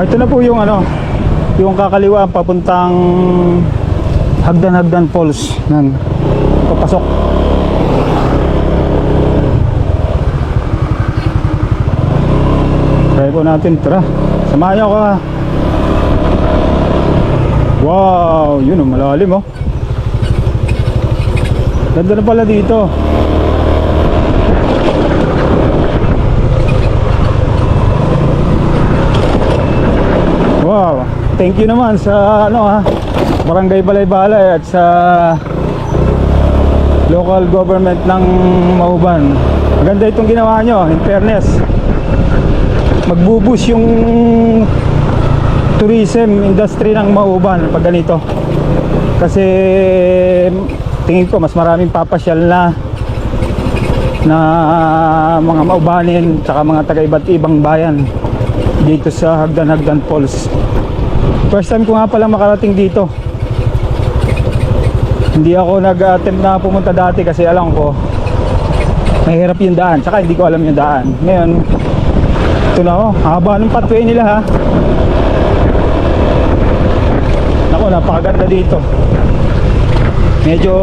Ito na po yung ano, yung kakaliwa papuntang Hagdan-Hagdan Falls. Nan. Papasok. Try po natin, tara. Samahan ha. Wow, yun oh, malalim oh. Ganda na pala dito. Wow, thank you naman sa ano ha, Barangay Balay-Balay at sa local government ng Mauban. Maganda itong ginawa nyo, in fairness. Magbubus yung tourism industry ng Mauban pag ganito. Kasi tingin ko mas maraming papasyal na na mga maubanin tsaka mga taga iba't ibang bayan dito sa Hagdan-Hagdan Falls. First time ko nga pala makarating dito. Hindi ako nag-attempt na pumunta dati kasi alam ko mahirap yung daan. Tsaka hindi ko alam yung daan. Ngayon, ito na oh. Haba ng pathway nila ha. Naku, napakaganda dito. Medyo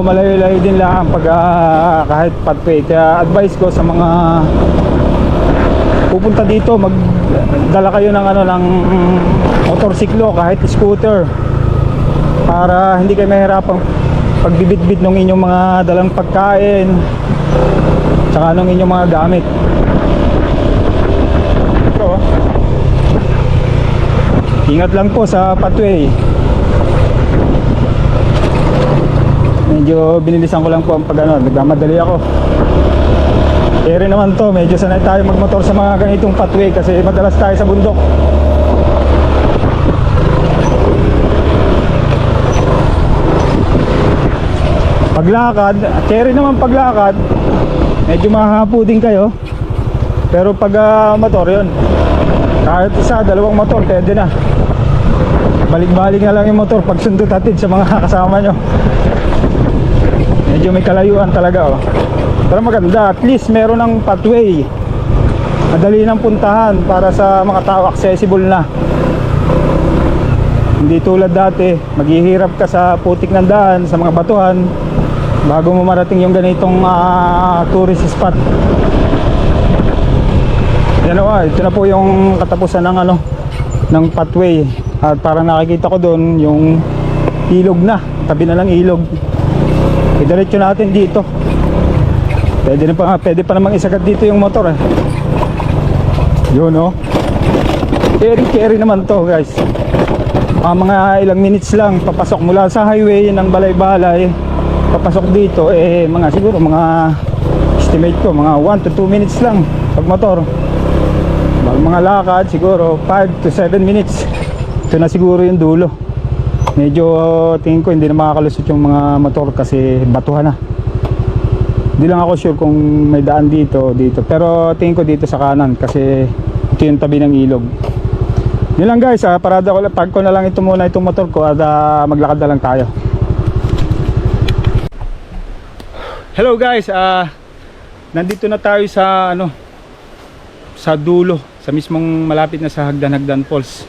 malayo-layo din lang pag ah, kahit pathway. Kaya advice ko sa mga pupunta dito magdala kayo ng ano ng motorsiklo kahit scooter para hindi kayo mahirapang pagbibitbit ng inyong mga dalang pagkain tsaka ng inyong mga gamit ito oh. ingat lang po sa pathway medyo binilisan ko lang po ang pag ano nagmamadali ako Ere naman to, medyo sanay tayo magmotor sa mga ganitong pathway kasi madalas tayo sa bundok. Paglakad, carry naman paglakad, medyo mahahapo din kayo. Pero pag ah, motor yun, kahit isa, dalawang motor, pwede na. Balik-balik na lang yung motor pag sundot hatid sa mga kasama nyo. Medyo may kalayuan talaga oh. Pero maganda, at least meron ng pathway. Madali ng puntahan para sa mga tao accessible na. Hindi tulad dati, maghihirap ka sa putik ng daan, sa mga batuhan bago mo marating yung ganitong ah, tourist spot. Yan o, ito na po yung katapusan ng ano ng pathway. At parang nakikita ko doon yung ilog na, tabi na lang ilog. Idiretso natin dito. Pwede na pa pwede pa namang isagat dito yung motor eh. Yun oh. Carry carry naman to guys. Mga, mga ilang minutes lang papasok mula sa highway ng Balay-Balay. Papasok dito eh mga siguro mga estimate ko mga 1 to 2 minutes lang pag motor. Pag mga lakad siguro 5 to 7 minutes. Ito na siguro yung dulo. Medyo tingin ko hindi na makakalusot yung mga motor kasi batuhan na. Hindi lang ako sure kung may daan dito dito. Pero tingin ko dito sa kanan kasi ito yung tabi ng ilog. Yun lang guys, ah, parada ko lang, park ko na lang ito muna itong motor ko at ah, maglakad na lang tayo. Hello guys, ah nandito na tayo sa ano sa dulo, sa mismong malapit na sa Hagdan-Hagdan Falls.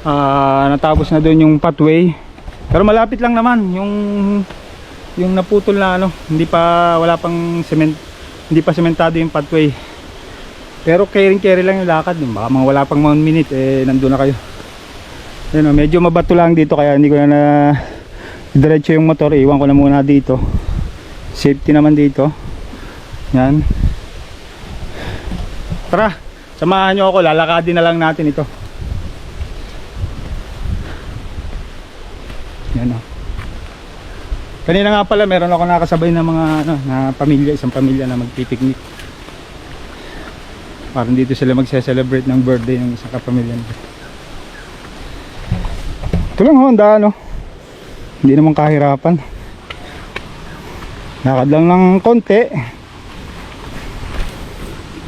Ah, natapos na doon yung pathway. Pero malapit lang naman yung yung naputol na ano, hindi pa wala pang cement, hindi pa sementado yung pathway. Pero carry carry lang yung lakad, baka mga wala pang 1 minute eh nandoon na kayo. Ayun, oh, medyo mabato lang dito kaya hindi ko na, na diretso yung motor, iwan ko na muna dito. Safety naman dito. Yan. Tara, samahan nyo ako, lalakadin na lang natin ito. Yan o. Kanina nga pala meron ako nakasabay na mga ano, na pamilya, isang pamilya na magpipiknik. Parang dito sila magse-celebrate ng birthday ng isang kapamilya nila. Ito lang ho, ang daan no. Hindi naman kahirapan. Lakad lang ng konti.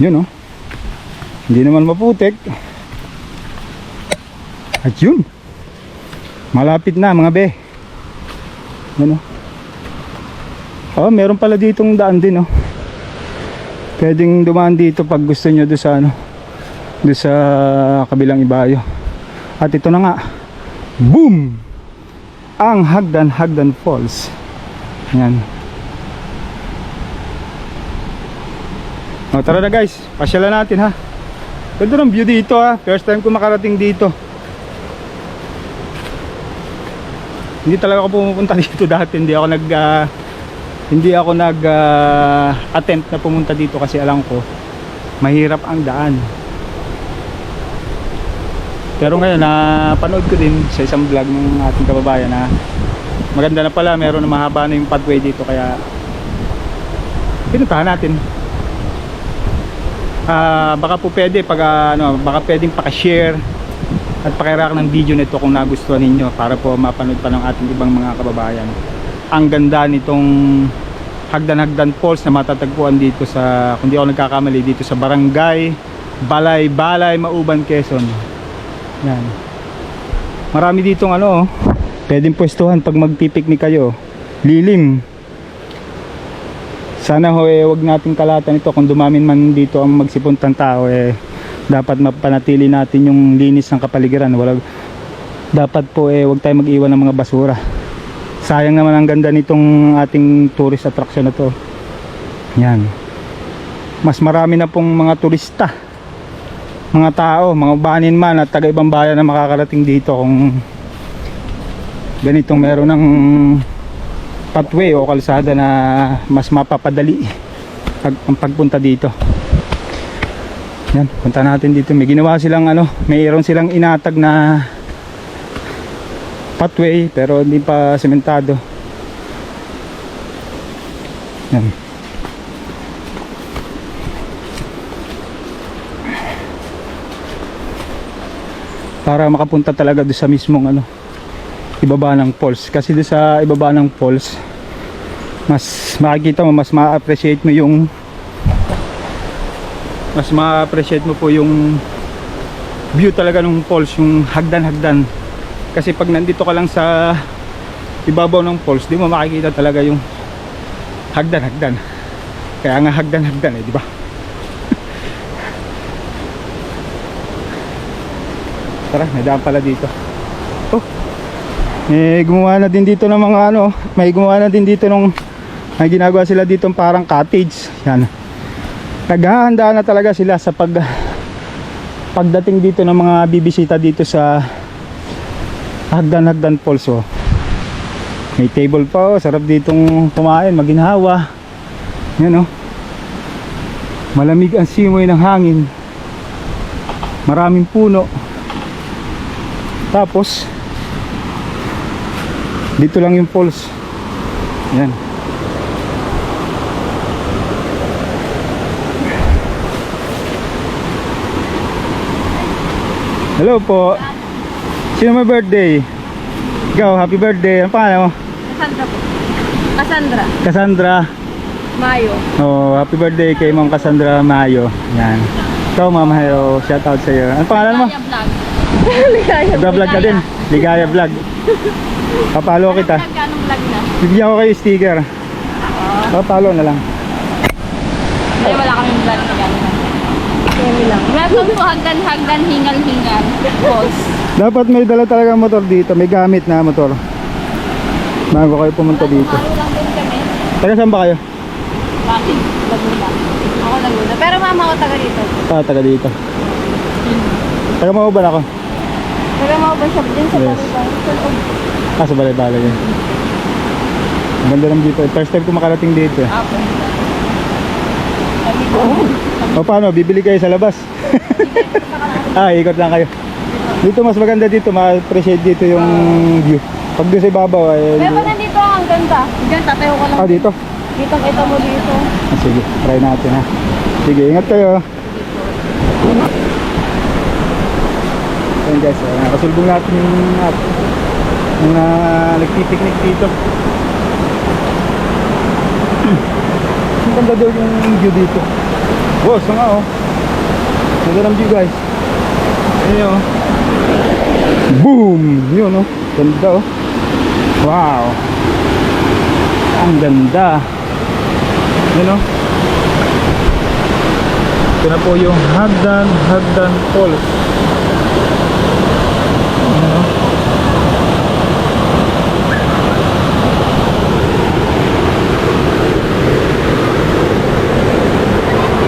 Yun oh. Hindi naman maputik. At yun. Malapit na mga be. Yan oh. Oh, meron pala ditong daan din oh. Pwedeng dumaan dito pag gusto nyo doon sa ano. doon sa kabilang ibayo. At ito na nga. Boom! Ang Hagdan Hagdan Falls. Yan. O, tara na guys, pasyalan natin ha. Ganda ng view dito ha. First time ko makarating dito. Hindi talaga ako pumupunta dito dati. Hindi ako nag ah, hindi ako nag ah, attempt na pumunta dito kasi alam ko mahirap ang daan. Pero ngayon napanood ko din sa isang vlog ng ating kababayan na maganda na pala, meron na mahaba na yung pathway dito kaya pinuntahan natin. Ah, baka po pwede pag ah, ano, baka pwedeng paka-share at pakirak ng video nito kung nagustuhan ninyo para po mapanood pa ng ating ibang mga kababayan. Ang ganda nitong Hagdan-Hagdan Falls na matatagpuan dito sa, kung di ako nagkakamali, dito sa Barangay Balay Balay Mauban Quezon. Yan. Marami ditong ano, oh, pwedeng pwestuhan pag magpipiknik kayo. Lilim. Sana ho eh, wag nating kalatan ito kung dumamin man dito ang magsipuntang tao eh dapat mapanatili natin yung linis ng kapaligiran. Wala dapat po eh wag tayo mag-iwan ng mga basura. Sayang naman ang ganda nitong ating tourist attraction na to. Yan. Mas marami na pong mga turista. Mga tao, mga banin man at taga ibang bayan na makakarating dito kung ganitong meron ng pathway o kalsada na mas mapapadali pag, ang pagpunta dito. Yan, punta natin dito. May ginawa silang ano, mayroon silang inatag na pathway pero hindi pa sementado. Yan. Para makapunta talaga doon sa mismong ano, ibaba ng falls. Kasi doon sa ibaba ng falls, mas makikita mo, mas ma-appreciate mo yung mas ma-appreciate mo po yung view talaga ng falls, yung hagdan-hagdan. Kasi pag nandito ka lang sa ibabaw ng falls, di mo makikita talaga yung hagdan-hagdan. Kaya nga hagdan-hagdan eh, di ba? Tara, may daan pala dito. Oh, may gumawa na din dito ng mga ano, may gumawa na din dito ng may ginagawa sila dito parang cottage. Yan. Naghahanda na talaga sila sa pag pagdating dito ng mga bibisita dito sa Hagdan-Hagdan Falls oh. May table pa oh, sarap ditong kumain, maginhawa. Yan oh. Malamig ang simoy ng hangin. Maraming puno. Tapos dito lang yung falls. Yan. Hello po. Sino may birthday? Ikaw, happy birthday. Ano pangalan mo? Cassandra po. Cassandra. Cassandra. Mayo. Oh, happy birthday kay Ma'am Cassandra Mayo. Yan. Ikaw, Ma'am Hero, shout out sa iyo. Ano pangalan mo? Vlog. Ligaya. Nagba-vlog ka din. Ligaya vlog. Papalo kita. Vlog ka anong vlog na? Bibigyan ko kayo sticker. Papalo na lang. Hindi, wala kaming vlog na gano'n. Lang. Welcome to Hagdan Hagdan Hingal Hingal. Boss. Dapat may dala talaga motor dito. May gamit na motor. Bago kayo pumunta dito. Ano lang din kami. Taga saan ba kayo? Bakit? Laguna. Ako Laguna. Pero mama ko taga dito. Ah, taga dito. Taga Mauban ako. Mo ba siya din sa Yes. Balibay? Sa loob. Ah, sa balay-balay yan. Ang ganda dito. First time ko makarating dito. Apo. Ko. O paano, bibili kayo sa labas? ah, ikot lang kayo. Dito mas maganda dito, ma-appreciate dito yung view. Pag doon sa ibabaw ay... Pero nandito ang ganda. Diyan, tatayo ko lang. Ah, dito? Dito kita mo dito. Ah, sige, try natin ha. Sige, ingat kayo. Ayan guys, uh, nakasulbong natin yung uh, mga nagpipiknik dito. Ang ganda daw yung view dito. Wow, so nga oh. Ganda ng view guys. Ayun oh. Boom! Yun oh. Ganda oh. Wow! Ang ganda. Yun oh. Ito na po yung Hagdan, Hagdan Falls.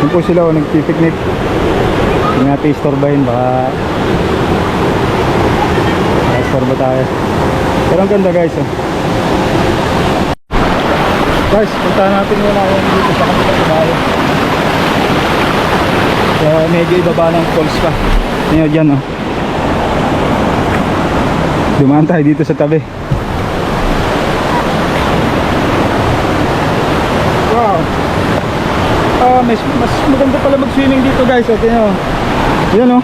Yun po sila o nagpipiknik. Hindi natin istorbahin baka istorba tayo. Pero ang ganda guys oh. Guys, punta natin muna yung dito sa kapilang bahay. Kaya medyo ibaba ng falls pa. Ngayon dyan oh. Dumaan tayo dito sa tabi. Wow. Mas, mas maganda pala mag-swimming dito guys. Okay nyo. Yan oh.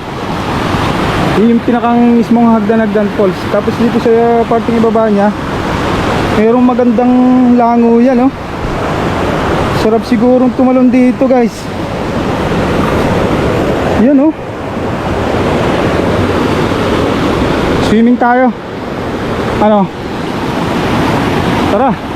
Yun yung pinakang mismong hagdan-hagdan falls. Tapos dito sa parting ibaba niya, mayroong magandang lango yan oh. Sarap sigurong tumalon dito guys. Yan oh. Swimming tayo. Ano? Tara.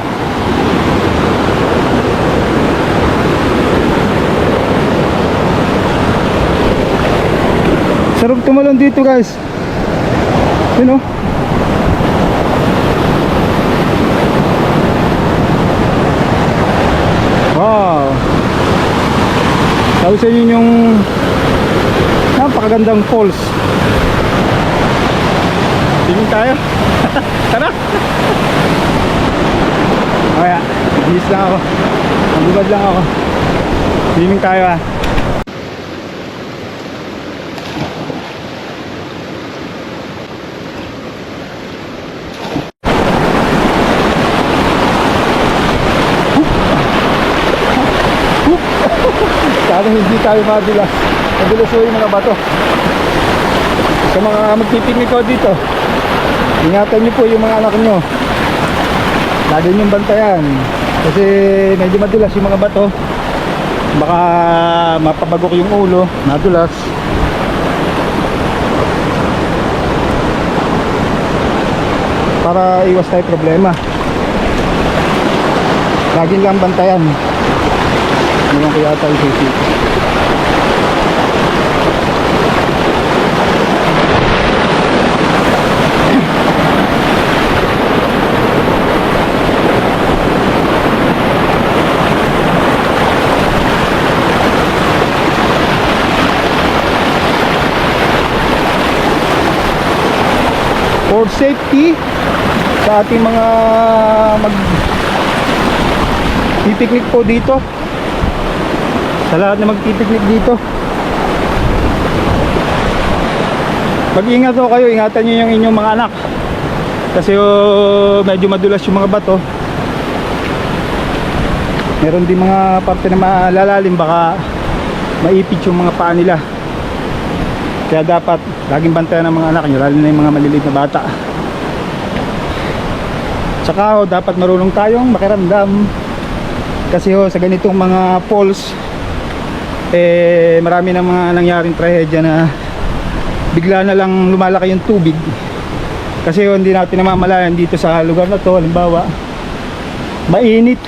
Sarap tumalon dito guys. Yun oh. Wow. Sabi sa yung napakagandang falls. Tingin tayo. Tara. Kaya, bilis lang ako. Magubad lang ako. Swimming tayo ah. Sana hindi tayo madulas. Madulas yung mga bato. Sa mga magpipiknik ko dito, ingatan niyo po yung mga anak niyo. Lagi niyong bantayan. Kasi medyo madulas yung mga bato. Baka mapabagok yung ulo, madulas. Para iwas tayo problema. Laging lang bantayan. Naman ko yata safety. For safety sa ating mga mag pipiknik po dito sa lahat na magpipiknik dito. Mag-ingat ho kayo. Ingatan nyo yung inyong mga anak. Kasi oh, medyo madulas yung mga bato. Meron din mga parte na malalalim. Baka maipit yung mga paa nila. Kaya dapat laging bantayan ng mga anak nyo lalo na yung mga maliliit na bata. Tsaka ho, dapat marunong tayong makiramdam. Kasi ho, sa ganitong mga falls eh marami na mga nangyaring trahedya na bigla na lang lumalaki yung tubig. Kasi hindi natin namamalayan dito sa lugar na to. Halimbawa mainit.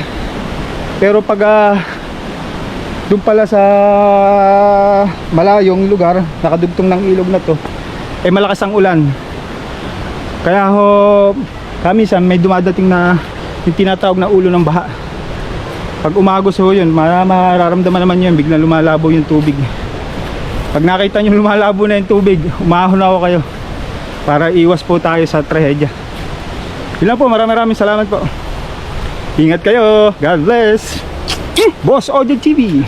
Pero pag ah, doon pala sa malayong lugar nakadugtong ng ilog na to eh malakas ang ulan. Kaya ho kami sa may dumadating na yung tinatawag na ulo ng baha pag umagos ho yun ma- mararamdaman naman yun biglang lumalabo yung tubig. Pag nakita nyo lumalabo na yung tubig umahon ako kayo para iwas po tayo sa trahedya. Yun po maraming maraming salamat po. Ingat kayo. God bless. Boss Audio TV